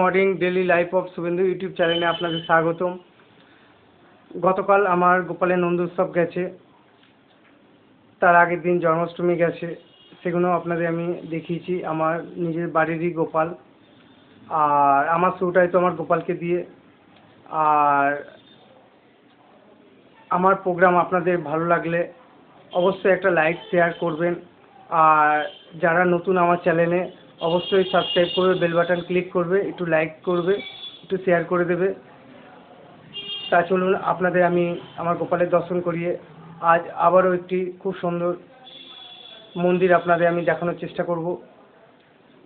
Morning daily life of Shubhendu YouTube চ্যানেলে আপনাদের স্বাগতম। গতকাল আমার গোপালের নন্দোৎসব গেছে, তার আগের দিন জন্মাষ্টমী গেছে সেগুলো আপনাদের আমি দেখিয়েছি, আমার নিজের বাড়িরই গোপাল। আর আমার শুটাই তো আমার গোপালকে দিয়ে। আর আমার প্রোগ্রাম আপনাদের ভালো লাগলে অবশ্যই একটা লাইক শেয়ার করবেন। আর যারা নতুন আমার চ্যানেলে অবশ্যই সাবস্ক্রাইব করবে বেল বাটন ক্লিক করবে, একটু লাইক করবে, একটু শেয়ার করে দেবে। তা চলুন, আপনাদের আমি আমার গোপালের দর্শন করিয়ে আজ আবারও একটি খুব সুন্দর মন্দির আপনাদের আমি দেখানোর চেষ্টা করব।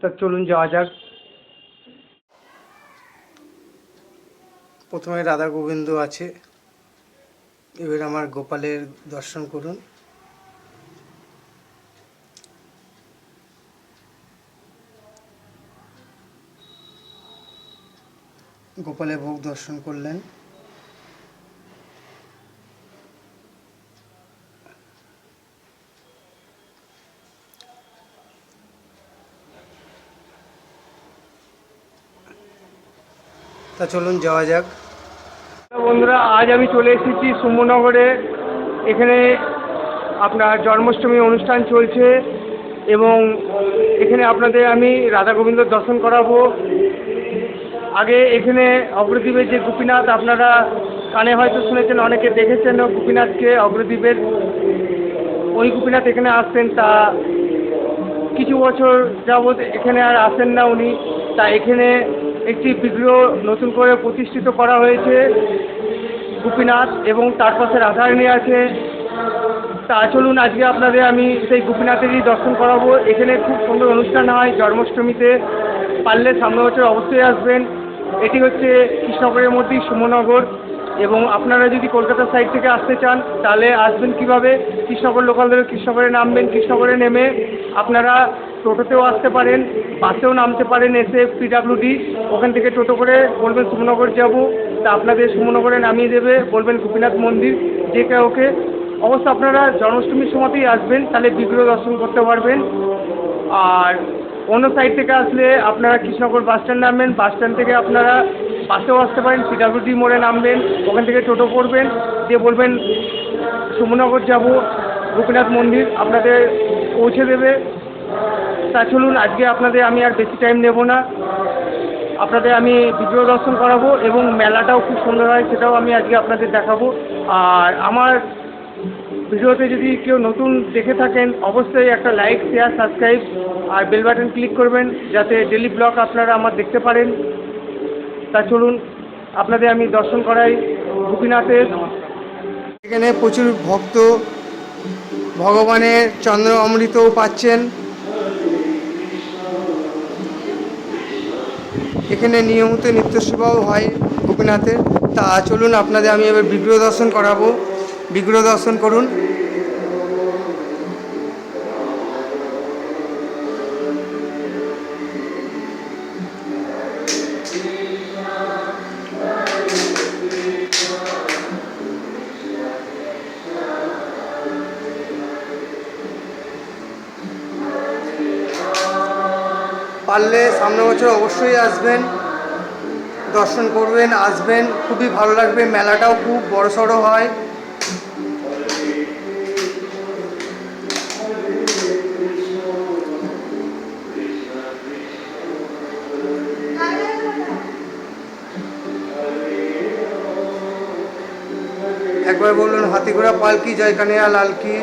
তা চলুন, যাওয়া যাক। প্রথমে রাধা গোবিন্দ আছে। এবার আমার গোপালের দর্শন করুন। গোপালের ভোগ দর্শন করলেন। তা চলুন, যাওয়া যাক। বন্ধুরা, আজ আমি চলে এসেছি সুমনগরে। এখানে আপনার জন্মাষ্টমী অনুষ্ঠান চলছে এবং এখানে আপনাদের আমি রাধা গোবিন্দর দর্শন করাবো। আগে এখানে অগ্রদ্বীপের যে গোপীনাথ, আপনারা কানে হয়তো শুনেছেন, অনেকে দেখেছেন গোপীনাথকে অগ্রদ্বীপের ওই গোপীনাথ এখানে আসতেন তা কিছু বছর যাবৎ এখানে আর আসেন না উনি। তা এখানে একটি বিগ্রহ নতুন করে প্রতিষ্ঠিত করা হয়েছে গোপীনাথ এবং তার পাশে রাধারানী আছে। তা চলুন, আজকে আপনাদের আমি সেই গোপীনাথেরই দর্শন করাবো। এখানে খুব সুন্দর অনুষ্ঠান হয়, জন্মাষ্টমীতে। পারলে সামনে বছর অবশ্যই আসবেন। এটি হচ্ছে কৃষ্ণনগরের মধ্যেই সুমনগর। এবং আপনারা যদি কলকাতা সাইড থেকে আসতে চান, তাহলে আসবেন কীভাবে? কৃষ্ণনগর লোকাল ধরে কৃষ্ণনগরে নামবেন, কৃষ্ণনগরে নেমে আপনারা টোটোতেও আসতে পারেন, বাসেও নামতে পারেন এসে পিডাব্লিউডি ওখান থেকে টোটো করে বলবেন, সুমনগর যাব। তা আপনাদের সুমনগরে নামিয়ে দেবে, বলবেন, গোপীনাথ মন্দির। যে কাউকে অবশ্য আপনারা জন্মাষ্টমীর সময়তেই আসবেন, তাহলে বিগ্রহ দর্শন করতে পারবেন। আর অন্য সাইড থেকে আসলে আপনারা কৃষ্ণনগর বাস স্ট্যান্ড নামবেন বাস স্ট্যান্ড থেকে আপনারা বাসেও আসতে পারেন পিডাব্লিউডি মোড়ে নামবেন, ওখান থেকে টোটো করবেন, দিয়ে বলবেন, সুমনগর যাব গোপীনাথ মন্দির আপনাদের পৌঁছে দেবে। তা চলুন, আজকে আপনাদের আমি আর বেশি টাইম নেব না। আপনাদের আমি বিগ্রহ দর্শন করাবো এবং মেলাটাও খুব সুন্দর হয়, সেটাও আমি আজকে আপনাদের দেখাবো। আর আমার ভিডিওতে যদি কেউ নতুন দেখে থাকেন, অবশ্যই একটা লাইক শেয়ার সাবস্ক্রাইব আর বেল বাটন ক্লিক করবেন যাতে ডেলি ব্লগ আপনারা আমার দেখতে পারেন। তা চলুন, আপনাদের আমি দর্শন করাই গোপীনাথের। এখানে প্রচুর ভক্ত ভগবানের চন্দ্র অমৃতও পাচ্ছেন। এখানে নিয়মিত নিত্য সেবাও হয় গোপীনাথের। তা চলুন, আপনাদের আমি এবার বিগ্রহ দর্শন করাবো। বিগ্রহ দর্শন করুন। পারলে সামনে বছর অবশ্যই আসবেন, দর্শন করবেন, আসবেন। খুবই ভালো লাগবে, মেলাটাও খুব বড় সড়ো হয়। একবার বললেন, হাতিঘোড়া, পালকি জয় কানিয়া লালকি।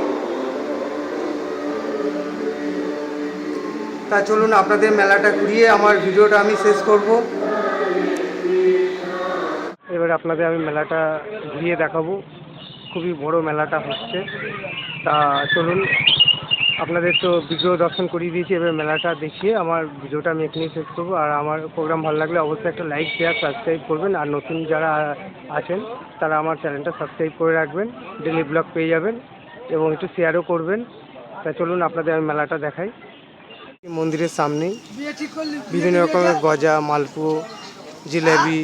তা চলুন, আপনাদের মেলাটা ঘুরিয়ে আমার ভিডিওটা আমি শেষ করব। এবার আপনাদের আমি মেলাটা ঘুরিয়ে দেখাবো। খুবই বড় মেলাটা হচ্ছে। তা চলুন আপনাদের তো বিগ্রহ দর্শন করিয়ে দিয়েছি, এবার মেলাটা দেখিয়ে আমার ভিডিওটা আমি এখানেই শেষ করব। আর আমার প্রোগ্রাম ভালো লাগলে অবশ্যই একটা লাইক শেয়ার সাবস্ক্রাইব করবেন। আর নতুন যারা আছেন, তারা আমার চ্যানেলটা সাবস্ক্রাইব করে রাখবেন। ডেলি ব্লগ পেয়ে যাবেন এবং একটু শেয়ারও করবেন। তা চলুন আপনাদের আমি মেলাটা দেখাই। মন্দিরের সামনেই বিভিন্ন রকমের গজা, মালপো জিলেবি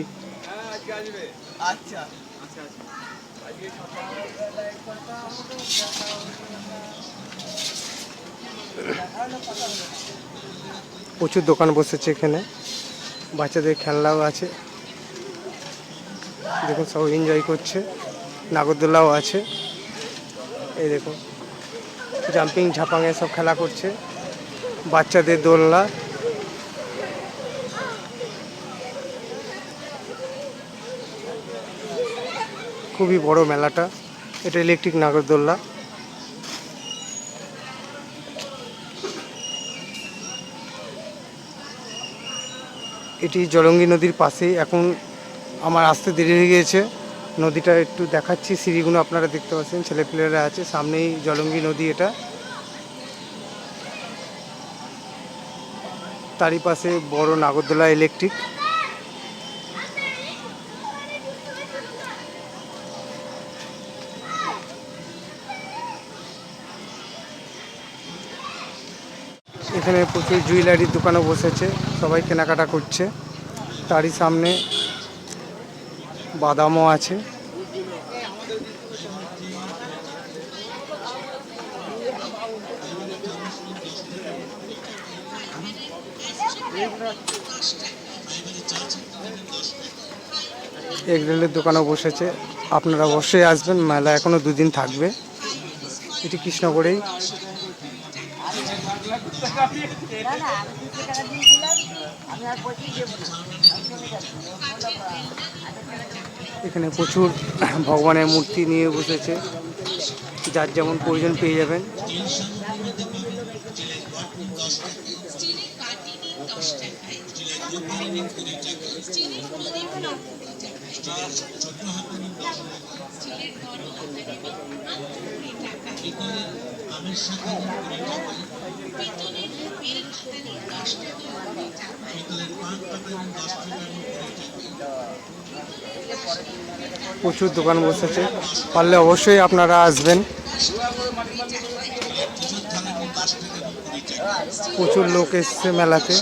প্রচুর দোকান বসেছে এখানে। বাচ্চাদের খেলনাও আছে। দেখুন, সব এনজয় করছে। নাগরদোলাও আছে। এই দেখুন জাম্পিং ঝাপাং সব খেলা করছে। বাচ্চাদের দোলনা। খুবই বড় মেলাটা। এটা ইলেকট্রিক নাগরদোল্লা এটি জলঙ্গি নদীর পাশেই। এখন আমার আসতে দেরি হয়ে গিয়েছে। নদীটা একটু দেখাচ্ছি, সিঁড়িগুলো আপনারা দেখতে পাচ্ছেন ছেলেপিলেরা আছে, সামনেই জলঙ্গি নদী এটা। তারই পাশে বড় নাগরদোলা ইলেকট্রিক এখানে প্রচুর জুয়েলারির দোকানও বসেছে, সবাই কেনাকাটা করছে। তারই সামনে বাদামও আছে। এগরেলের দোকানও বসেছে। আপনারা অবশ্যই আসবেন, মেলা এখনও দুদিন থাকবে। এটি কৃষ্ণগড়েই। এখানে প্রচুর ভগবানের মূর্তি নিয়ে বসেছে। যার যেমন প্রয়োজন পেয়ে যাবেন। প্রচুর দোকান বসেছে। পারলে অবশ্যই আপনারা আসবেন। প্রচুর লোক এসছে মেলাতে।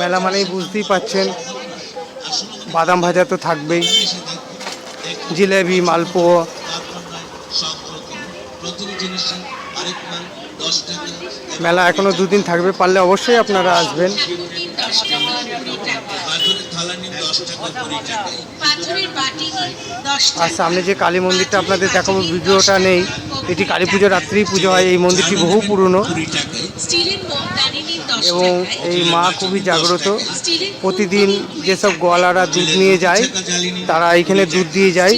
মেলা মানেই বুঝতেই পাচ্ছেন বাদাম ভাজা তো থাকবেই। জিলেবি, মালপোয়া। মেলা এখনও দুদিন থাকবে, পারলে অবশ্যই আপনারা আসবেন। আর সামনে যে কালী মন্দিরটা আপনাদের দেখাবো, ভিডিওটা নেই। এটি কালী পুজো রাত্রেই পুজো হয়। এই মন্দিরটি বহু পুরনো। এবং এই মা খুবই জাগ্রত। প্রতিদিন যেসব গোয়ালারা দুধ নিয়ে যায় তারা এখানে দুধ দিয়ে যায়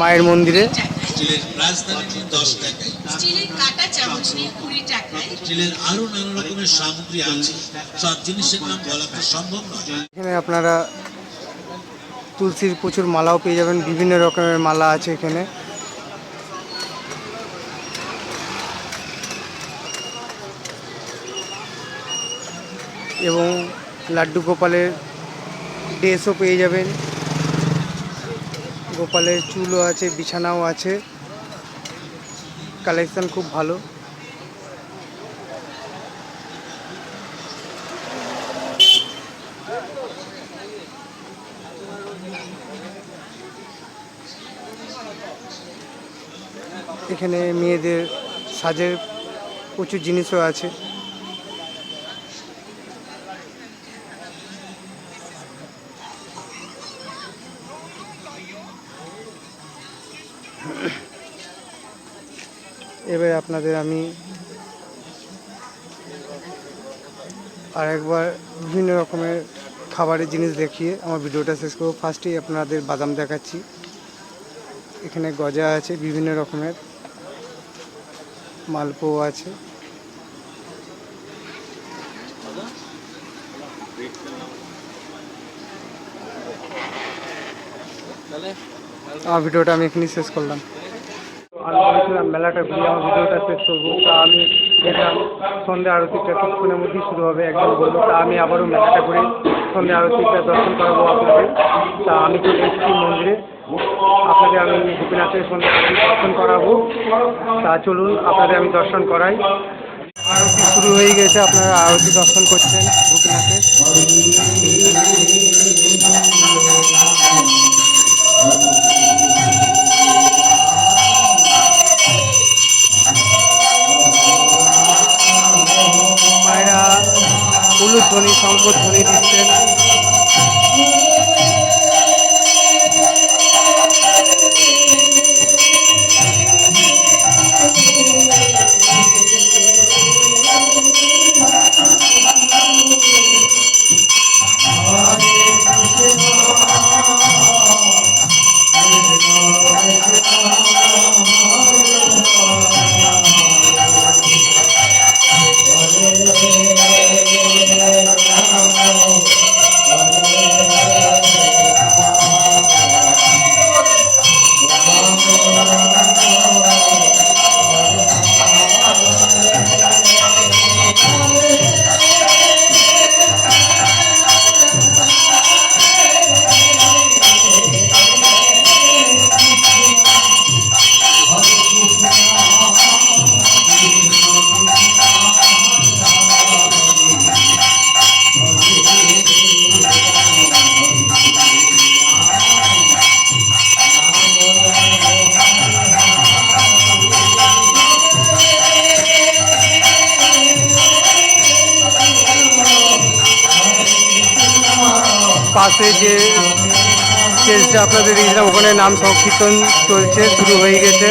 মায়ের মন্দিরে। এখানে আপনারা তুলসীর প্রচুর মালাও পেয়ে যাবেন। বিভিন্ন রকমের মালা আছে এখানে। এবং লাড্ডু গোপালের ড্রেসও পেয়ে যাবেন। গোপালের চুলও আছে, বিছানাও আছে। কালেকশান খুব ভালো। এখানে মেয়েদের সাজের প্রচুর জিনিসও আছে। এবার আপনাদের আমি আরেকবার বিভিন্ন রকমের খাবারের জিনিস দেখিয়ে আমার ভিডিওটা শেষ করব। ফার্স্টেই আপনাদের বাদাম দেখাচ্ছি। এখানে গজা আছে, বিভিন্ন রকমের। মালপো আছে। আমার ভিডিওটা আমি এখানেই শেষ করলাম। আমি বলেছিলাম মেলাটা ঘুরে আমার ভিডিওটা শেষ করব। তা আমি দেখলাম সন্ধ্যা আরতিটা কিছুক্ষণের মধ্যেই শুরু হবে, একদম বলব তা আমি আবারও মেলাটা করে সন্ধ্যা আরতিটা দর্শন করাবো আপনাদের। তা আমি চলে এসেছি মন্দিরে। আপনাদের আমি গোপীনাথের সন্ধ্যা আরতি দর্শন করাবো। তা চলুন, আপনাদের আমি দর্শন করাই। আরতি শুরু হয়ে গেছে, আপনারা আরতি দর্শন করছেন গোপীনাথের। ধ্বনি সম্পদ ধনী দিচ্ছে নাম সংকীর্তন চলছে শুরু হয়ে গেছে।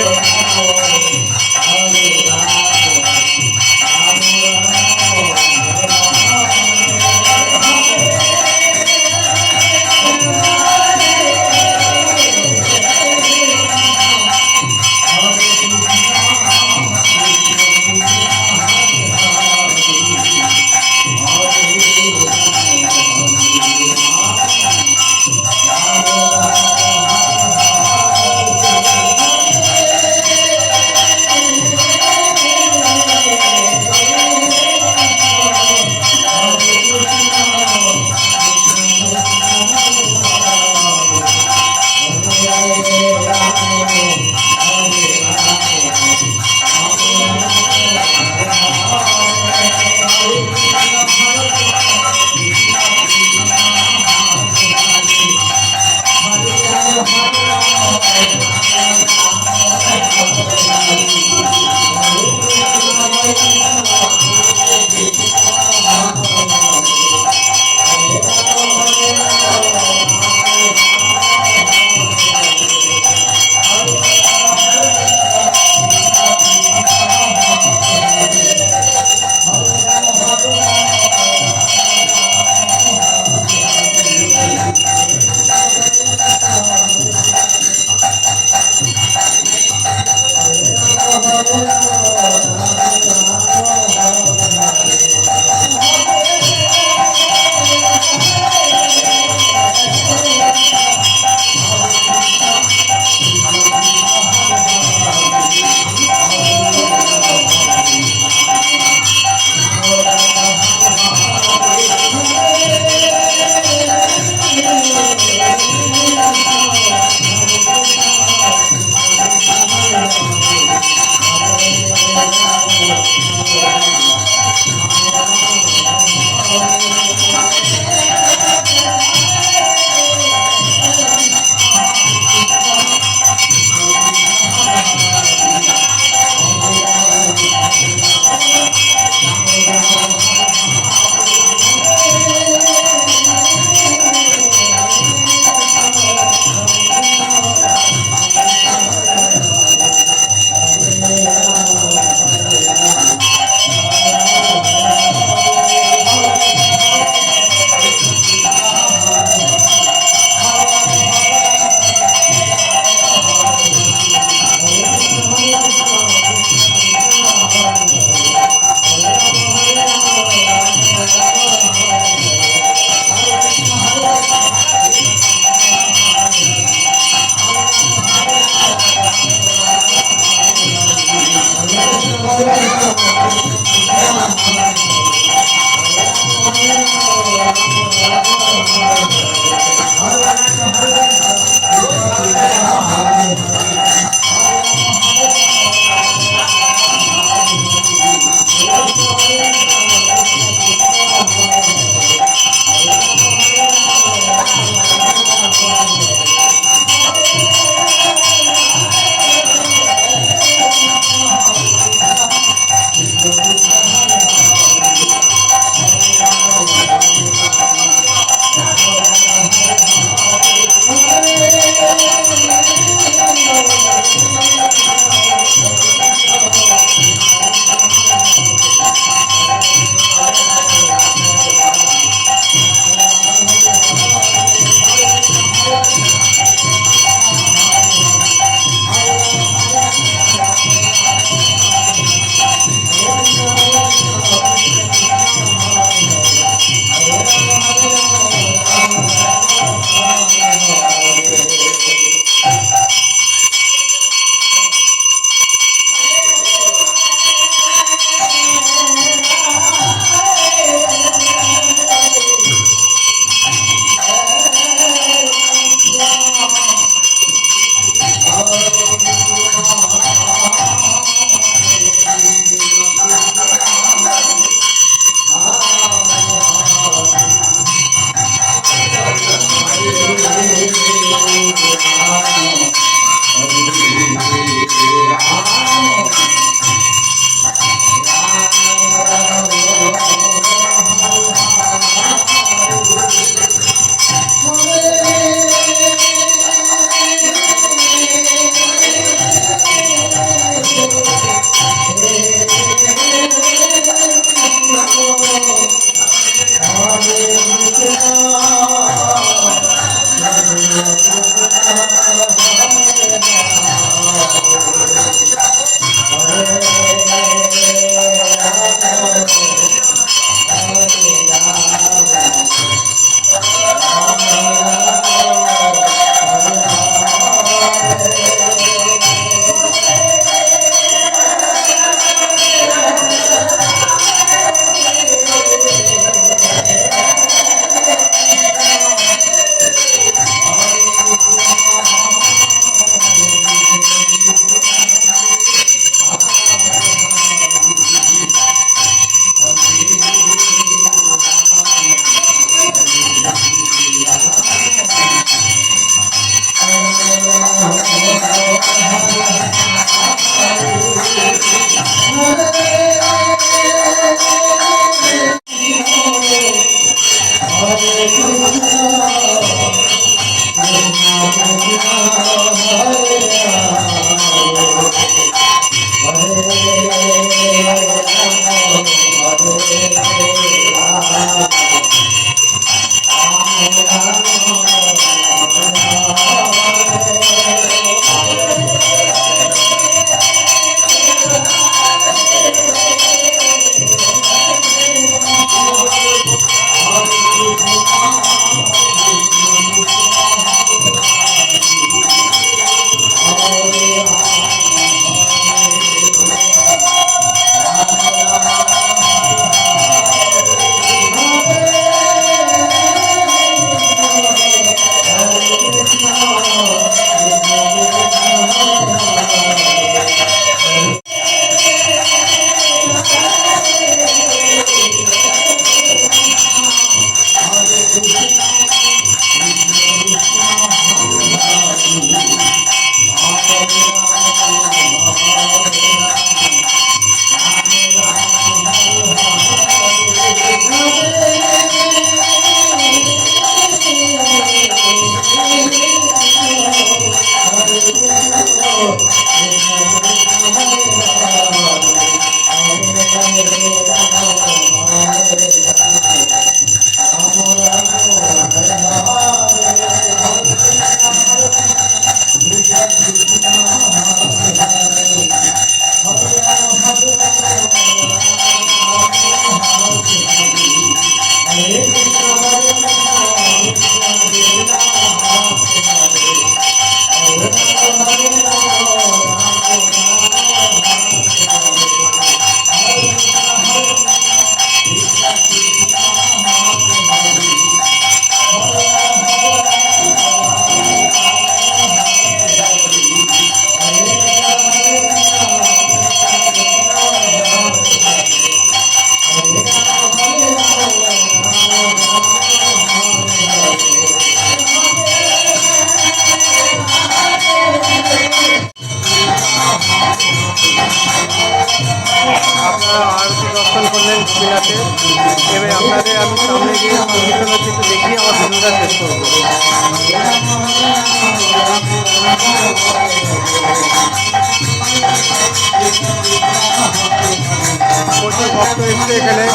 প্রচুর ভক্ত এসছে এখানে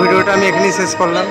ভিডিওটা আমি এখানেই শেষ করলাম।